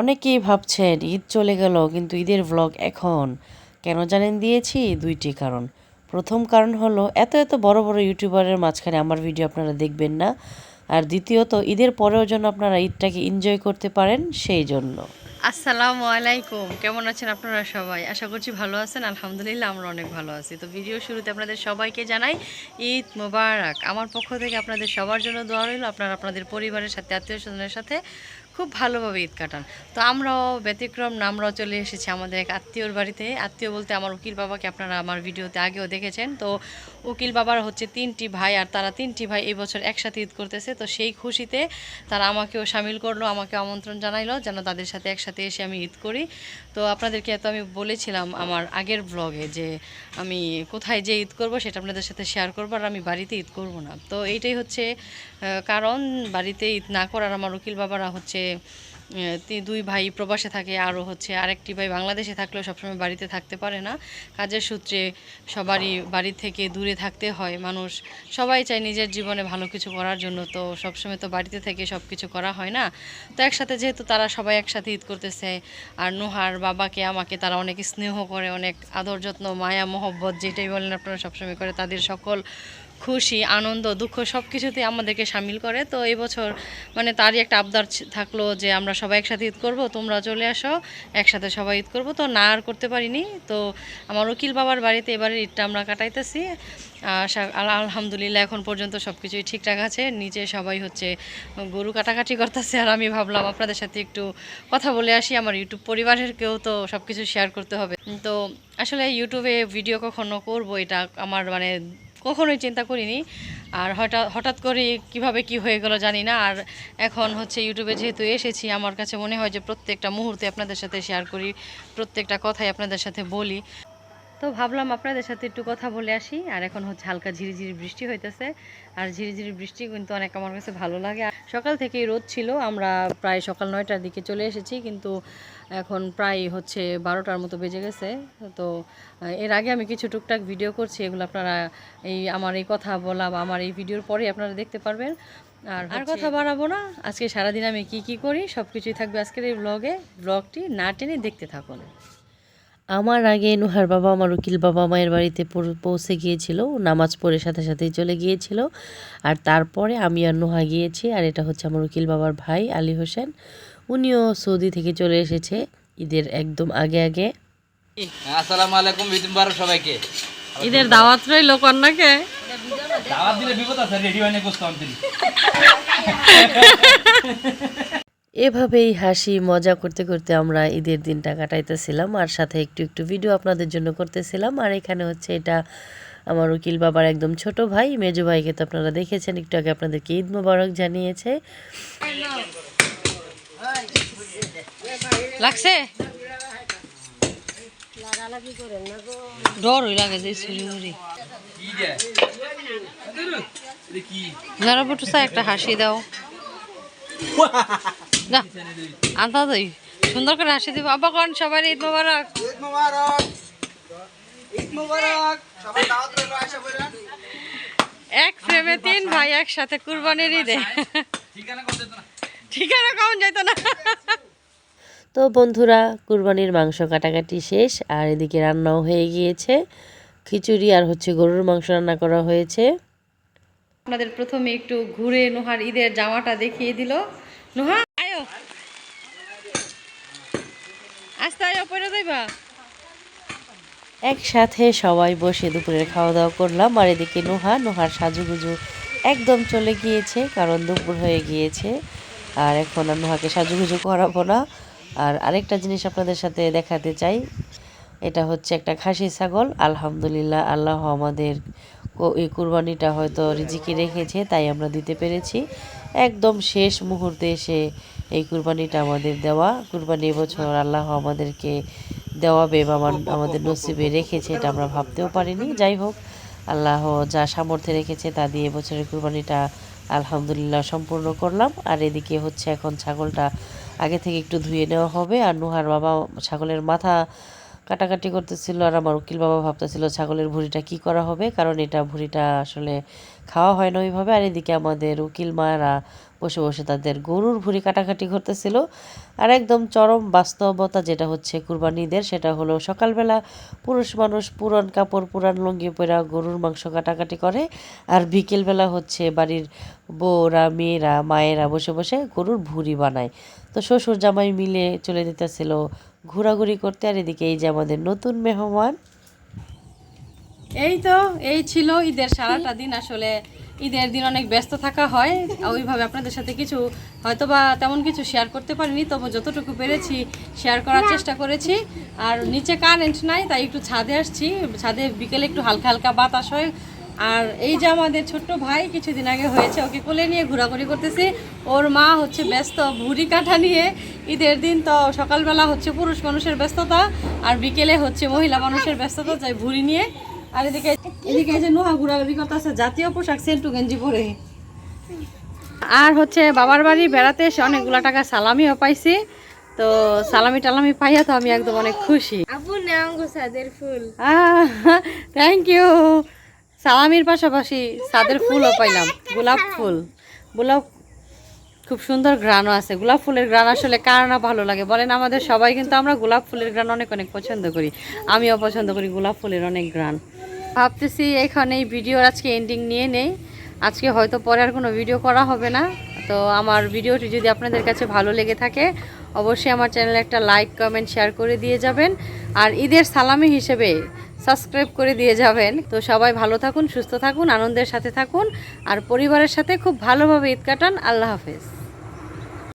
অনেকেই ভাবছেন, ঈদ চলে গেল, কিন্তু ঈদের ভ্লগ এখন? কেন জানেন দিয়েছি? দুইটি কারণ। প্রথম কারণ হলো, এত এত বড় বড় ইউটিউবারের মাঝখানে আমার ভিডিও আপনারা দেখবেন না। আর দ্বিতীয়ত, ঈদের পরেও যেন আপনারা ঈদটাকে এনজয় করতে পারেন, সেই জন্য। আসসালামু আলাইকুম। কেমন আছেন আপনারা সবাই? আশা করছি ভালো আছেন। আলহামদুলিল্লাহ, আমরা অনেক ভালো আছি। তো ভিডিও শুরুতে আপনাদের সবাইকে জানাই, ঈদ মোবারক। আমার পক্ষ থেকে আপনাদের সবার জন্য দোয়া রইল। আপনারা আপনাদের পরিবারের সাথে, আত্মীয় স্বজনের সাথে খুব ভালোভাবে ঈদ কাটান। তো আমরাও ব্যতিক্রম না, আমরাও চলে এসেছি আমাদের এক আত্মীয়র বাড়িতে। আত্মীয় বলতে আমার উকিল বাবাকে আপনারা আমার ভিডিওতে আগেও দেখেছেন। তো উকিল বাবার হচ্ছে তিনটি ভাই আর তারা তিনটি ভাই এই বছর একসাথে ঈদ করতেছে। তো সেই খুশিতে তারা আমাকেও সামিল করল, আমাকে আমন্ত্রণ জানাইলো যেন তাদের সাথে একসাথে এসে আমি ঈদ করি। তো আপনাদেরকে এত আমি বলেছিলাম আমার আগের ব্লগে যে আমি কোথায় যে ঈদ করব সেটা আপনাদের সাথে শেয়ার করব আর আমি বাড়িতে ঈদ করব না। তো এইটাই হচ্ছে কারণ বাড়িতে ঈদ না করার আমার উকিল বাবারা হচ্ছে দুই ভাই প্রবাসে থাকে, আরও হচ্ছে আরেকটি ভাই বাংলাদেশে থাকলেও সবসময় বাড়িতে থাকতে পারে না। কাজের সূত্রে সবারই বাড়ি থেকে দূরে থাকতে হয়, মানুষ সবাই চায় নিজের জীবনে ভালো কিছু করার জন্য, তো সবসময় তো বাড়িতে থেকে সব কিছু করা হয় না। তো একসাথে যেহেতু তারা সবাই একসাথে ঈদ করতেছে, আর নোহার বাবাকে, আমাকে, তারা অনেক স্নেহ করে, অনেক আদর যত্ন, মায়া, মহব্বত, যেটাই বলেন আপনারা সবসময় করে, তাদের সকল খুশি, আনন্দ, দুঃখ সব কিছুতেই আমাদেরকে সামিল করে। তো এই বছর মানে তারই একটা আবদার থাকল যে আমরা সবাই একসাথে ঈদ করব, তোমরা চলে আসো, একসাথে সবাই ঈদ করব। তো না আর করতে পারিনি। তো আমার উকিল বাবার বাড়িতে এবারে ঈদটা আমরা কাটাইতেছি। আলহামদুলিল্লাহ এখন পর্যন্ত সব কিছুই ঠিকঠাক আছে। নিচে সবাই হচ্ছে গরু কাটাকাটি করতেছে। আর আমি ভাবলাম আপনাদের সাথে একটু কথা বলে আসি। আমার ইউটিউব পরিবারের কেউ তো সব কিছু শেয়ার করতে হবে। তো আসলে ইউটিউবে ভিডিও কখনো করব, এটা আমার মানে কখনোই চিন্তা করিনি। আর হঠাৎ হঠাৎ করে কীভাবে কি হয়ে গেল জানি না। আর এখন হচ্ছে ইউটিউবে যেহেতু এসেছি, আমার কাছে মনে হয় যে প্রত্যেকটা মুহূর্তে আপনাদের সাথে শেয়ার করি, প্রত্যেকটা কথাই আপনাদের সাথে বলি। তো ভাবলাম আপনাদের সাথে একটু কথা বলে আসি। আর এখন হচ্ছে হালকা ঝিরিঝিরি বৃষ্টি হইতেছে। আর ঝিরিঝিরি বৃষ্টি কিন্তু অনেক আমার কাছে ভালো লাগে। আর সকাল থেকেই রোদ ছিল। আমরা প্রায় সকাল নয়টার দিকে চলে এসেছি। কিন্তু এখন প্রায় হচ্ছে বারোটার মতো বেজে গেছে। তো এর আগে আমি কিছু টুকটাক ভিডিও করছি। এগুলো আপনারা এই আমার এই কথা বলা বা আমার এই ভিডিওর পরে আপনারা দেখতে পারবেন। আর আর কথা বাড়াবো না। আজকে সারাদিন আমি কি কি করি সব কিছুই থাকবে আজকের এই ব্লগে ব্লগটি না টেনে দেখতে থাকুন। আমার আগে নুহার বাবা আমার উকিল বাবা মায়ের বাড়িতে পৌঁছে গিয়েছিল নামাজ পড়ে সাথে সাথেই চলে গিয়েছিল। আর তারপরে আমি আর নুহা গিয়েছি আর এটা হচ্ছে আমার উকিল বাবার ভাই আলী হোসেন। উনিও সৌদি থেকে চলে এসেছে ঈদের একদম আগে আগে। আসসালামু আলাইকুম ঈদ মুবারক সবাইকে। ঈদের দাওয়াত রইল কন্যাকে? দাওয়াত দিলে বিপদ আছে রেডি হয়নি গোস্ত আনতে। এভাবেই হাসি মজা করতে করতে আমরা ঈদের দিনটা কাটাইতেছিলাম আর সাথে একটু একটু ভিডিও আপনাদের জন্য করতেছিলাম। আর এখানে হচ্ছে এটা আমার উকিল বাবার একদম ছোট ভাই মেজো ভাইকে তো আপনারা দেখেছেন একটু আগে আপনাদেরকে ঈদ মোবারক জানিয়েছে। লাগছে? ডর লাগে যে একটা হাসি দাও। না আনতা দই সুন্দর করে হাসি দিব। আব্বা কোন সবার ঈদ মোবারক। ঈদ মুবারক। ঈদ মুবারক। সবাই দাওয়াত রইল আশা এক ফ্রেমে তিন ভাই একসাথে কুরবানির ঈদে। ঠিকানা কত না। ঠিকানা কেমন যাইতো না। তো বন্ধুরা কুরবানির মাংস কাটাকাটি শেষ আর এদিকে রান্নাও হয়ে গিয়েছে। খিচুড়ি আর হচ্ছে গরুর মাংস রান্না করা হয়েছে। আপনাদের প্রথমে একটু ঘুরে নোহার ঈদের জামাটা দেখিয়ে দিল। নোহা আয়ো আস্তে আয়ো পরে যাইবা। একসাথে সবাই বসে দুপুরের খাওয়া দাওয়া করলাম, আর এদিকে নোহা, নোহার সাজুগুজু একদম চলে গিয়েছে, কারণ দুপুর হয়ে গিয়েছে, আর এখন আর নোহাকে সাজুগুজু করাবো না। আর আরেকটা জিনিস আপনাদের সাথে দেখাতে চাই, এটা হচ্ছে একটা খাসি ছাগল, আলহামদুলিল্লাহ, আল্লাহ আমাদের এই কুরবানিটা হয়তো রিজিকে রেখেছে, তাই আমরা দিতে পেরেছি। একদম শেষ মুহূর্তে এসে এই কুরবানিটা আমাদের দেওয়া, কুরবানি এবছর আল্লাহ আমাদেরকে দেওয়াবে বা আমার- আমাদের নসিবে রেখেছে, এটা আমরা ভাবতেও পারিনি। যাই হোক, আল্লাহ যা সামর্থ্যে রেখেছে তা দিয়ে এবছরের কুরবানিটা আলহামদুলিল্লাহ সম্পূর্ণ করলাম। আর এদিকে হচ্ছে এখন ছাগলটা আগে থেকে একটু ধুয়ে নেওয়া হবে। আর নুহার বাবা ছাগলের মাথা কাটাকাটি করতেছিল আর আমার উকিল বাবা ভাবতেছিল ছাগলের ভুঁড়িটা কি করা হবে? কারণ এটা ভুঁড়িটা আসলে খাওয়া হয় না ওইভাবে। আর এদিকে আমাদের উকিল মায়েরা বসে বসে তাদের গরুর ভুঁড়ি কাটাকাটি করতেছিল আর একদম চরম বাস্তবতা যেটা হচ্ছে কুরবানিদের, সেটা হলো সকালবেলা পুরুষ মানুষ পুরান কাপড়, পুরান লুঙ্গি পরা গরুর মাংস কাটাকাটি করে, আর বিকেলবেলা হচ্ছে বাড়ির বউরা, মেয়েরা, মায়েরা বসে বসে গরুর ভুঁড়ি বানায়। তো শ্বশুর জামাই মিলে চলে যেতেছিল ঘোরাঘুরি করতে, আর এদিকে এই যে আমাদের নতুন মেহমান এই তো এই ছিল ঈদের সারাটা দিন। আসলে ঈদের দিন অনেক ব্যস্ত থাকা হয়। ওইভাবে আপনাদের সাথে কিছু হয়তো বা তেমন কিছু শেয়ার করতে পারিনি তবু যতটুকু পেরেছি শেয়ার করার চেষ্টা করেছি। আর নিচে কারেন্ট নাই তাই একটু ছাদে আসছি। ছাদে বিকেলে একটু হালকা হালকা বাতাস হয়। আর এই যে আমাদের ছোট্ট ভাই কিছুদিন আগে হয়েছে ওকে কোলে নিয়ে ঘোরাঘুরি করতেছি। ওর মা হচ্ছে ব্যস্ত ভুড়ি কাঠা নিয়ে ঈদের দিন তো সকালবেলা হচ্ছে পুরুষ মানুষের ব্যস্ততা আর বিকেলে হচ্ছে মহিলা মানুষের ব্যস্ততা যাই ভুড়ি নিয়ে। আর এদিকে এদিকে এই যে নোহা ঘোরাঘুরি করতেছে জাতীয় পোশাক সেন্টু গেঞ্জি পরে। আর হচ্ছে বাবার বাড়ি বেড়াতে এসে অনেকগুলা টাকা সালামিও পাইছি। তো সালামি টালামি পাইয়া তো আমি একদম অনেক খুশি। আপু নাম গো সাদের ফুল। থ্যাংক ইউ সালামির পাশাপাশি সাদের ফুলও পাইলাম গোলাপ ফুল। গোলাপ খুব সুন্দর গ্রানও আছে। গোলাপ ফুলের গ্রান আসলে কার না ভালো লাগে? বলেন আমাদের সবাই, কিন্তু আমরা গোলাপ ফুলের গ্রান অনেক অনেক পছন্দ করি। আমিও পছন্দ করি গোলাপ ফুলের অনেক গ্রান ভাবতেছি এখানে এই ভিডিওর আজকে এন্ডিং নিয়ে নেই। আজকে হয়তো পরে আর কোনো ভিডিও করা হবে না। তো আমার ভিডিওটি যদি আপনাদের কাছে ভালো লেগে থাকে, অবশ্যই আমার চ্যানেলে একটা লাইক কমেন্ট শেয়ার করে দিয়ে যাবেন। আর ঈদের সালামি হিসেবে সাবস্ক্রাইব করে দিয়ে যাবেন। তো সবাই ভালো থাকুন, সুস্থ থাকুন, আনন্দের সাথে থাকুন। আর পরিবারের সাথে খুব ভালোভাবে ঈদ কাটান। আল্লাহ হাফেজ।